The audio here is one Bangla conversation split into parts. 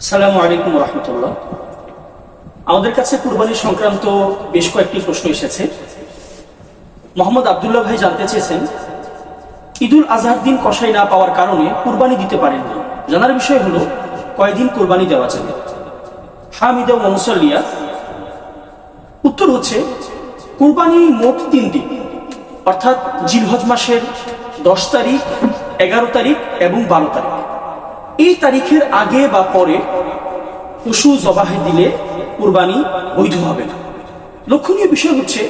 সালামু আলাইকুম রহমতুল্লাহ। আমাদের কাছে কুরবানি সংক্রান্ত বেশ কয়েকটি প্রশ্ন এসেছে। মোহাম্মদ আবদুল্লাহ ভাই জানতে চেয়েছেন, ঈদুল আজহার দিন কষাই না পাওয়ার কারণে কুরবানি দিতে জানার বিষয় হলো, কয়দিন কুরবানি দেওয়া যাবে? হামিদা ও মুসল্লিয়া। উত্তর হচ্ছে, কুরবানি মোট তিন দিন, অর্থাৎ জিলহজ মাসের দশ তারিখ, এগারো তারিখ এবং বারো তারিখ। এই তারিখের আগে বা পরে পশু জবাহে দিলে কোরবানি বৈধ হবে না। লক্ষণীয় বিষয় হচ্ছে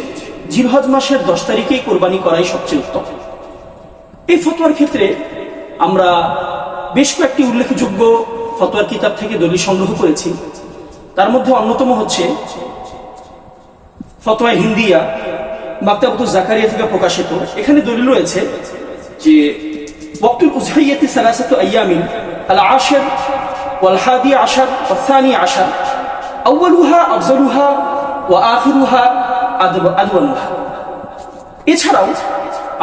জিলহজ মাসের দশ তারিখেই কোরবানি করাই সবচেয়ে উত্তম। এই ফতোয়ার ক্ষেত্রে আমরা বেশ কয়েকটি উল্লেখযোগ্য ফতোয়ার কিতাব থেকে দলিল সংগ্রহ করেছি। তার মধ্যে অন্যতম হচ্ছে, ফতোয়া হিন্দিয়া মাক্তাবুল জাকারিয়া থেকে প্রকাশিত। এখানে দলিল রয়েছে যে, ওয়াক্তুল উজহাইয়াতি সালাসাত আইয়ামিন আশর ওয়াসানি আশর আউয়ালুহা আফজলুহা ওয়া আখিরুহা আদব আদওয়ানুহা এছাড়াও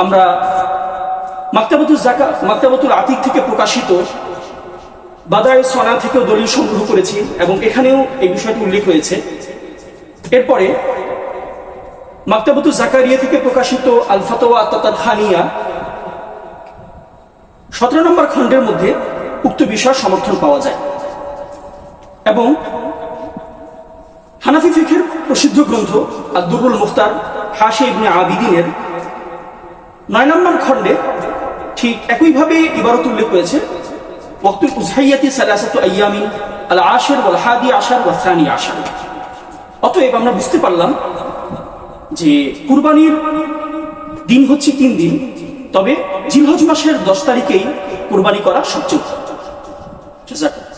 আমরা মাক্তাবতুল জাকা মাক্তাবতুল আতিক থেকে প্রকাশিত বাদায় সনা থেকেও দলিল সংগ্রহ করেছি এবং এখানেও এই বিষয়টি উল্লেখ হয়েছে। এরপরে মাক্তাবতুল জাকারিয়া থেকে প্রকাশিত আল ফতোয়া আত্মাতার খানিয়া, সতেরো নম্বর খণ্ডের মধ্যে উক্ত বিষয় সমর্থন পাওয়া যায়। এবং হানাফি ফিখের প্রসিদ্ধ গ্রন্থ আব্দুরুল মুফতার হাসে ইবনে আবিদিনের নয় নম্বর খণ্ডে ঠিক একইভাবে ইবারত উল্লেখ করেছে, ওয়াক্তুল উজহাইয়াতি সালাসাতু আইয়ামিন আল আশর ওয়াল হাদি আশার ওয়াল সানি আশার। অতএব আমরা বুঝতে পারলাম যে কুরবানির দিন হচ্ছে তিন দিন, তবে জিলহজ মাসের দশ তারিখেই কুরবানি করা সবচেয়ে উত্তম। জাযাকাল্লাহ।